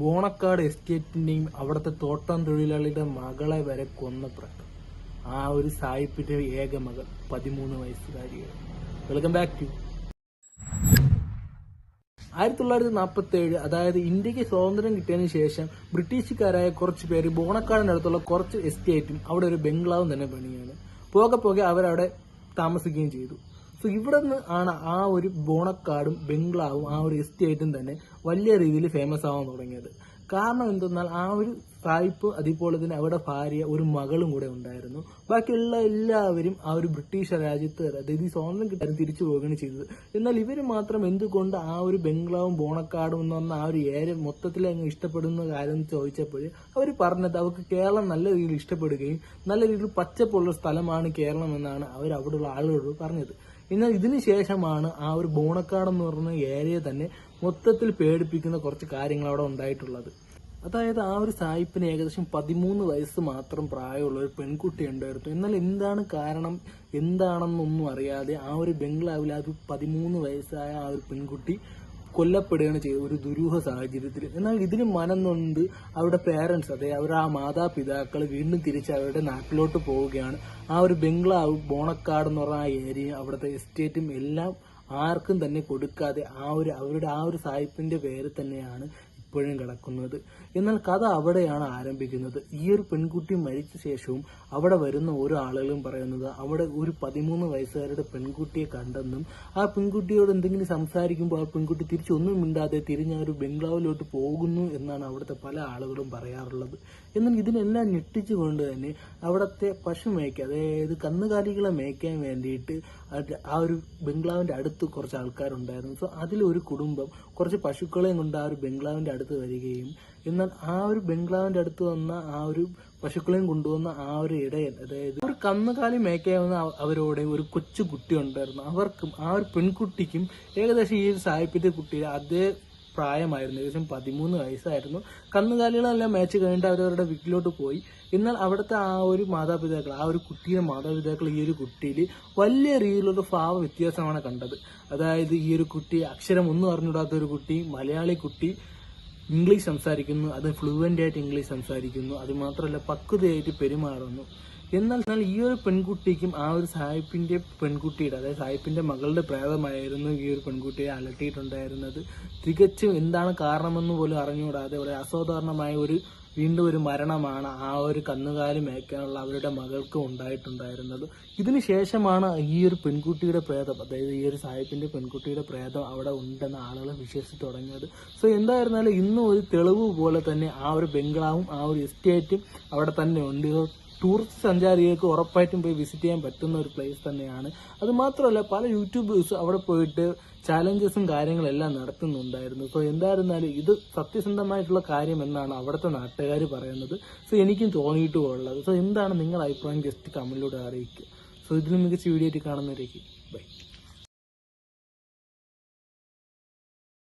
ബോണക്കാട് എസ്റ്റേറ്റിന്റെയും അവിടുത്തെ തോട്ടം തൊഴിലാളിയുടെ മകളെ വരെ കൊന്ന പ്രശ്നം ആ ഒരു സായിപ്പിന്റെ ഏക മകൾ പതിമൂന്ന് വയസ്സുകാരിയാണ്. വെൽക്കം ബാക്ക് ടു ആയിരത്തി തൊള്ളായിരത്തി നാൽപ്പത്തി ഏഴ് അതായത് ഇന്ത്യയ്ക്ക് സ്വാതന്ത്ര്യം കിട്ടിയതിനു ശേഷം ബ്രിട്ടീഷുകാരായ കുറച്ച് പേര് ബോണക്കാടിനടുത്തുള്ള കുറച്ച് എസ്റ്റേറ്റും അവിടെ ഒരു ബംഗ്ലാവും തന്നെ പണിയാണ്. പോകെ പോകെ അവരവിടെ താമസിക്കുകയും ചെയ്തു. സോ ഇവിടെ നിന്ന് ആണ് ആ ഒരു ബോണക്കാടും ബംഗ്ലാവും ആ ഒരു എസ്റ്റേറ്റും തന്നെ വലിയ രീതിയിൽ ഫേമസ് ആവാൻ തുടങ്ങിയത്. കാരണം എന്തെന്നാൽ ആ ഒരു സായിപ്പ് അതുപോലെ തന്നെ അവരുടെ ഭാര്യ ഒരു മകളും കൂടെ ഉണ്ടായിരുന്നു. ബാക്കിയുള്ള എല്ലാവരും ആ ഒരു ബ്രിട്ടീഷ് രാജ്യത്ത് അതായത് ഈ സ്വാതന്ത്ര്യം കിട്ടാൻ തിരിച്ചു പോവുകയാണ് ചെയ്തത്. എന്നാൽ ഇവർ മാത്രം എന്തുകൊണ്ട് ആ ഒരു ബംഗ്ലാവും ബോണക്കാടും എന്ന് പറഞ്ഞ ആ ഒരു ഏരിയ മൊത്തത്തിൽ അങ്ങ് ഇഷ്ടപ്പെടുന്ന കാര്യം ചോദിച്ചപ്പോൾ അവർ പറഞ്ഞത് അവർക്ക് കേരളം നല്ല രീതിയിൽ ഇഷ്ടപ്പെടുകയും നല്ല രീതിയിൽ പച്ചപ്പുള്ള സ്ഥലമാണ് കേരളം എന്നാണ് അവർ അവിടെയുള്ള ആളുകളോട് പറഞ്ഞത്. എന്നാൽ ഇതിന് ശേഷമാണ് ആ ഒരു ബോണക്കാട് എന്ന് പറയുന്ന ഏരിയ തന്നെ മൊത്തത്തിൽ പേടിപ്പിക്കുന്ന കുറച്ച് കാര്യങ്ങൾ അവിടെ ഉണ്ടായിട്ടുള്ളത്. അതായത് ആ ഒരു സായിപ്പിന് ഏകദേശം പതിമൂന്ന് വയസ്സ് മാത്രം പ്രായമുള്ള ഒരു പെൺകുട്ടി ഉണ്ടായിരുന്നു. എന്നാൽ എന്താണ് കാരണം? എന്താണെന്നൊന്നും അറിയാതെ ആ ഒരു ബംഗ്ലാവിൽ ആ ഒരു പതിമൂന്ന് വയസ്സായ ആ ഒരു പെൺകുട്ടി കൊല്ലപ്പെടുകയാണ് ചെയ്തത് ഒരു ദുരൂഹ സാഹചര്യത്തിൽ. എന്നാൽ ഇതിന് മനം നൊന്ത് അവരുടെ പേരൻസ് അതെ അവരുടെ ആ മാതാപിതാക്കൾ വീണ്ടും തിരിച്ച് അവരുടെ നാട്ടിലോട്ട് പോവുകയാണ്. ആ ഒരു ബംഗ്ലാവ് ബോണക്കാട് എന്ന് പറഞ്ഞ ആ ഏരിയ അവിടുത്തെ എസ്റ്റേറ്റും എല്ലാം ആർക്കും തന്നെ കൊടുക്കാതെ ആ ഒരു അവരുടെ ആ ഒരു സായിപ്പിന്റെ പേര് തന്നെയാണ് ഇപ്പോഴും കിടക്കുന്നത്. എന്നാൽ കഥ അവിടെയാണ് ആരംഭിക്കുന്നത്. ഈ ഒരു പെൺകുട്ടി മരിച്ച ശേഷവും അവിടെ വരുന്ന ഓരോ ആളുകളും പറയുന്നത് അവിടെ ഒരു പതിമൂന്ന് വയസ്സുകാരുടെ പെൺകുട്ടിയെ കണ്ടെന്നും ആ പെൺകുട്ടിയോട് എന്തെങ്കിലും സംസാരിക്കുമ്പോൾ ആ പെൺകുട്ടി തിരിച്ചൊന്നും മിണ്ടാതെ തിരിഞ്ഞ ഒരു ബംഗ്ലാവിലോട്ട് പോകുന്നു എന്നാണ് അവിടുത്തെ പല ആളുകളും പറയാറുള്ളത്. എന്നാൽ ഇതിനെല്ലാം ഞെട്ടിച്ചുകൊണ്ട് തന്നെ അവിടുത്തെ പശു മേയ്ക്ക അതായത് കന്നുകാലികളെ മേയ്ക്കാൻ വേണ്ടിയിട്ട് ആ ഒരു ബംഗ്ലാവിന്റെ അടുത്ത് കുറച്ച് ആൾക്കാരുണ്ടായിരുന്നു. സോ അതിലൊരു കുടുംബം കുറച്ച് പശുക്കളെയും കൊണ്ട് ആ ഒരു ബംഗ്ലാവിന്റെ അടുത്ത് വരികയും എന്നാൽ ആ ഒരു ബംഗ്ലാവിന്റെ അടുത്ത് വന്ന ആ ഒരു പശുക്കളെയും കൊണ്ടുവന്ന ആ ഒരു ഇടയൻ അതായത് ഒരു കന്നുകാലി മേക്കാവുന്ന അവരോടെ ഒരു കൊച്ചു കുട്ടി ഉണ്ടായിരുന്നു. അവർക്കും ആ ഒരു പെൺകുട്ടിക്കും ഏകദേശം ഈ സായിപ്പിന്റെ കുട്ടി അതേ പ്രായമായിരുന്നു. ഏകദേശം പതിമൂന്ന് വയസ്സായിരുന്നു. കന്നുകാലികളെല്ലാം മേച്ച് കഴിഞ്ഞിട്ട് അവരവരുടെ വീട്ടിലോട്ട് പോയി. എന്നാൽ അവിടുത്തെ ആ ഒരു മാതാപിതാക്കൾ ആ ഒരു കുട്ടിയുടെ മാതാപിതാക്കൾ ഈ ഒരു കുട്ടിയിൽ വലിയ രീതിയിലുള്ള ഭാവ വ്യത്യാസമാണ് കണ്ടത്. അതായത് ഈ ഒരു കുട്ടി അക്ഷരം ഒന്നും അറിഞ്ഞിടാത്ത ഒരു കുട്ടി മലയാളി കുട്ടി ഇംഗ്ലീഷ് സംസാരിക്കുന്നു അത് ഫ്ലുവന്റ് ആയിട്ട് ഇംഗ്ലീഷ് സംസാരിക്കുന്നു അത് മാത്രമല്ല പക്വതയായിട്ട് പെരുമാറുന്നു. എന്നാൽ എന്നാൽ ഈ ഒരു പെൺകുട്ടിക്കും ആ ഒരു സായിപ്പിന്റെ പെൺകുട്ടിയുടെ അതായത് സായിപ്പിന്റെ മകളുടെ പ്രേതമായിരുന്നു ഈ ഒരു പെൺകുട്ടിയെ അലട്ടിയിട്ടുണ്ടായിരുന്നത്. തികച്ചും എന്താണ് കാരണമെന്ന് പോലും അറിഞ്ഞുകൂടാതെ വളരെ അസാധാരണമായ ഒരു വീണ്ടും ഒരു മരണമാണ് ആ ഒരു കന്നുകാലി മേയ്ക്കാനുള്ള അവരുടെ മകൾക്ക് ഉണ്ടായിട്ടുണ്ടായിരുന്നത്. ഇതിന് ശേഷമാണ് ഈ ഒരു പെൺകുട്ടിയുടെ പ്രേതം അതായത് ഈ ഒരു സാഹിബിന്റെ പെൺകുട്ടിയുടെ പ്രേതം അവിടെ ഉണ്ടെന്ന് ആളുകൾ വിശ്വസിച്ച് തുടങ്ങിയത്. സോ എന്തായിരുന്നാലും ഇന്നും ഒരു തെളിവ് പോലെ തന്നെ ആ ഒരു ബംഗ്ലാവും ആ ഒരു എസ്റ്റേറ്റും അവിടെ തന്നെ ഉണ്ട്. ടൂറിസ്റ്റ് സഞ്ചാരികൾക്ക് ഉറപ്പായിട്ടും പോയി വിസിറ്റ് ചെയ്യാൻ പറ്റുന്ന ഒരു പ്ലേസ് തന്നെയാണ്. അത് മാത്രമല്ല പല യൂട്യൂബേഴ്സും അവിടെ പോയിട്ട് ചാലഞ്ചസും കാര്യങ്ങളെല്ലാം നടത്തുന്നുണ്ടായിരുന്നു. സോ എന്തായിരുന്നാലും ഇത് സത്യസന്ധമായിട്ടുള്ള കാര്യം എന്നാണ് അവിടുത്തെ നാട്ടുകാർ പറയുന്നത്. സോ എനിക്കും തോന്നിയിട്ടുള്ളത് സോ എന്താണ് നിങ്ങളുടെ അഭിപ്രായം? ജസ്റ്റ് കമന്റിലൂടെ അറിയിക്കുക സോ ഇതിലും മികച്ച വീഡിയോ ആയിട്ട് കാണുന്നവരേക്ക് ബൈ